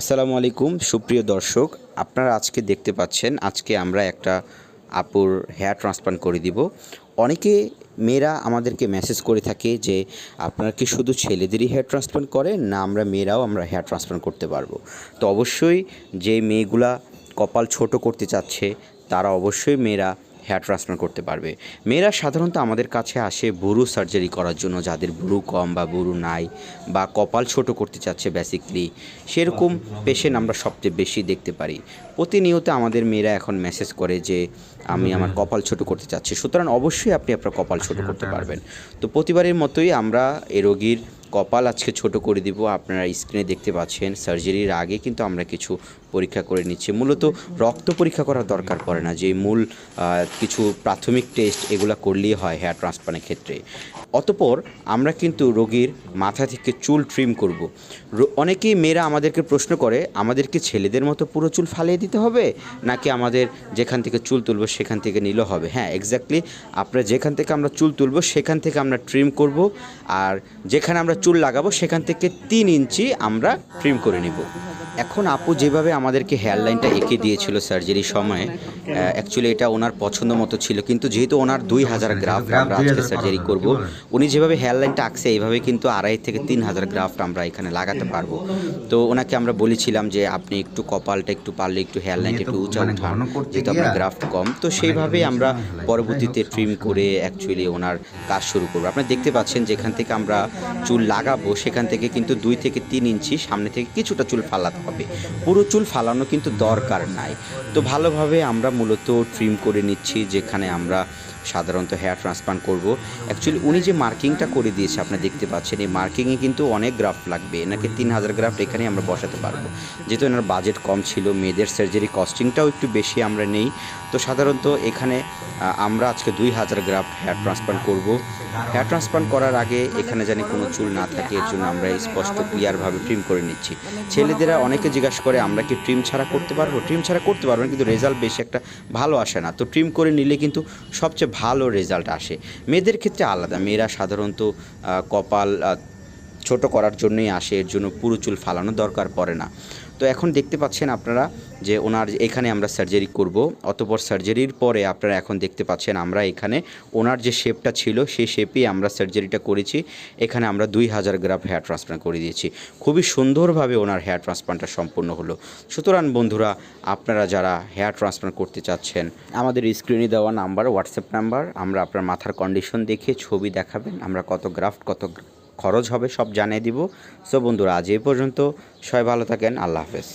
আসসালামু আলাইকুম, সুপ্রিয় দর্শক। আপনারা আজকে দেখতে পাচ্ছেন, আজকে আমরা একটা আপুর হেয়ার ট্রান্সপ্লান্ট করে দিব। অনেকে মেয়েরা আমাদেরকে মেসেজ করে থাকে যে, আপনারা কি শুধু ছেলেদেরই হেয়ার ট্রান্সপ্লান্ট করেন? না, আমরা মেয়েরাও আমরা হেয়ার ট্রান্সপ্লান্ট করতে পারব। তো অবশ্যই যে মেয়েগুলা কপাল ছোট করতে চাচ্ছে, তারা অবশ্যই মেয়েরা হেয়ার ট্রান্সপ্লান্ট করতে পারবে। মেয়েরা সাধারণত আমাদের কাছে আসে বুরু সার্জারি করার জন্য যাদের বুরু কম বা বুরু নাই বা কপাল ছোট করতে চাচ্ছে বেসিকলি সেরকম পেশেন্ট আমরা সবচেয়ে বেশি দেখতে পারি। প্রতিনিয়ত আমাদের মেয়েরা এখন মেসেজ করে যে আমি আমার কপাল ছোট করতে চাচ্ছি। সুতরাং অবশ্যই আপনি আপনার কপাল ছোট করতে পারবেন। তো প্রতিবারের মতোই আমরা এ রোগীর কপাল আজকে ছোট করে দিব, আপনারা স্ক্রিনে দেখতে পাচ্ছেন সার্জারির আগে কিন্তু আমরা কিছু পরীক্ষা করে নিচ্ছি। মূলত রক্ত পরীক্ষা করার দরকার পড়ে না, যে মূল কিছু প্রাথমিক টেস্ট এগুলো করলেই হয় হেয়ার ট্রান্সপ্লান্টের ক্ষেত্রে। অতপর আমরা কিন্তু রোগীর মাথা থেকে চুল ট্রিম করব। অনেকেই মেয়েরা আমাদেরকে প্রশ্ন করে, আমাদেরকে ছেলেদের মতো পুরো চুল ফালিয়ে দিতে হবে? নাকি আমাদের যেখান থেকে চুল তুলবো সেখান থেকে নিলে হবে? হ্যাঁ এক্স্যাক্টলি আপনার যেখান থেকে আমরা চুল তুলবো সেখান থেকে আমরা ট্রিম করব, আর যেখানে আমরা চুল লাগাবো সেখান থেকে তিন ইঞ্চি আমরা ট্রিম করে নিব। এখন আপু যেভাবে আমাদেরকে হেয়ার লাইনটা এঁকে দিয়েছিল সার্জারির সময় অ্যাকচুয়ালি এটা ওনার পছন্দ মতো ছিল। কিন্তু যেহেতু ওনার দুই হাজার গ্রাফ আমরা আজকে সার্জারি করব উনি যেভাবে হেয়ার লাইনটা আঁকছে এইভাবে কিন্তু আড়াই থেকে তিন হাজার গ্রাফট আমরা এখানে লাগাতে পারব। তো ওনাকে আমরা বলেছিলাম যে আপনি একটু কপালটা একটু পারলে একটু হেয়ার লাইনটা একটু উঁচা মানে উঠান যেহেতু আপনার গ্রাফট কম। তো সেইভাবে আমরা পরবর্তীতে ট্রিম করে অ্যাকচুয়ালি ওনার কাজ শুরু করব। আপনারা দেখতে পাচ্ছেন যেখান থেকে আমরা চুল লাগাবো সেখান থেকে কিন্তু দুই থেকে তিন ইঞ্চি সামনে থেকে কিছুটা চুল ফালাতে হবে। পুরো চুল ফালানো কিন্তু দরকার নাই। তো ভালোভাবে আমরা মূলত ট্রিম করে নিচ্ছি, যেখানে আমরা সাধারণত হেয়ার ট্রান্সপ্লান্ট করব। অ্যাকচুয়ালি উনি যে মার্কিংটা করে দিয়েছে, আপনি দেখতে পাচ্ছেন, এই মার্কিংয়ে কিন্তু অনেক গ্রাফ লাগবে। এনাকে তিন হাজার গ্রাফ এখানে আমরা বসাতে পারব। যেহেতু এনার বাজেট কম ছিল, মেয়েদের সার্জারি কস্টিংটাও একটু বেশি আমরা নেই। তো সাধারণত এখানে আমরা আজকে দুই হাজার গ্রাফ হেয়ার ট্রান্সপ্লান্ট করব। হেয়ার ট্রান্সপ্লান্ট করার আগে এখানে জানি কোনো চুল না থাকে, এর জন্য আমরা স্পষ্ট ক্লিয়ারভাবে ট্রিম করে নিচ্ছি। ছেলেদেরা অনেকে জিজ্ঞাসা করে আমরা কি ট্রিম ছাড়া করতে পারব? ট্রিম ছাড়া করতে পারব না, কিন্তু রেজাল্ট বেশি একটা ভালো আসে না। তো ট্রিম করে নিলে কিন্তু সবচেয়ে ভালো রেজাল্ট আসে। মেয়েদের ক্ষেত্রে আলাদা। মেয়েরা সাধারণত কপাল ছোট করার জন্যই আসে, এর জন্য পুরো চুল ফালানো দরকার পড়ে না। তো এখন দেখতে পাচ্ছেন আপনারা যে ওনার এখানে আমরা সার্জারি করব, অতপর সার্জারির পরে আপনারা এখন দেখতে পাচ্ছেন আমরা এখানে ওনার যে শেপটা ছিল, সেই শেপেই আমরা সার্জারিটা করেছি। এখানে আমরা দুই হাজার গ্রাম হেয়ার ট্রান্সপ্লান্ট করে দিয়েছি। খুবই সুন্দরভাবে ওনার হেয়ার ট্রান্সপ্লান্টটা সম্পূর্ণ হলো। সুতরাং বন্ধুরা, আপনারা যারা হেয়ার ট্রান্সপ্লান্ট করতে চাচ্ছেন, আমাদের স্ক্রিনে দেওয়া নাম্বার হোয়াটসঅ্যাপ নাম্বার আমরা আপনার মাথার কন্ডিশন দেখে ছবি দেখাবেন, আমরা কত গ্রাফট কত খরচ হবে, সব জানিয়ে দিব। সো বন্ধুরা, আজ এই পর্যন্ত। সবাই ভালো থাকেন, আল্লাহ হাফেজ।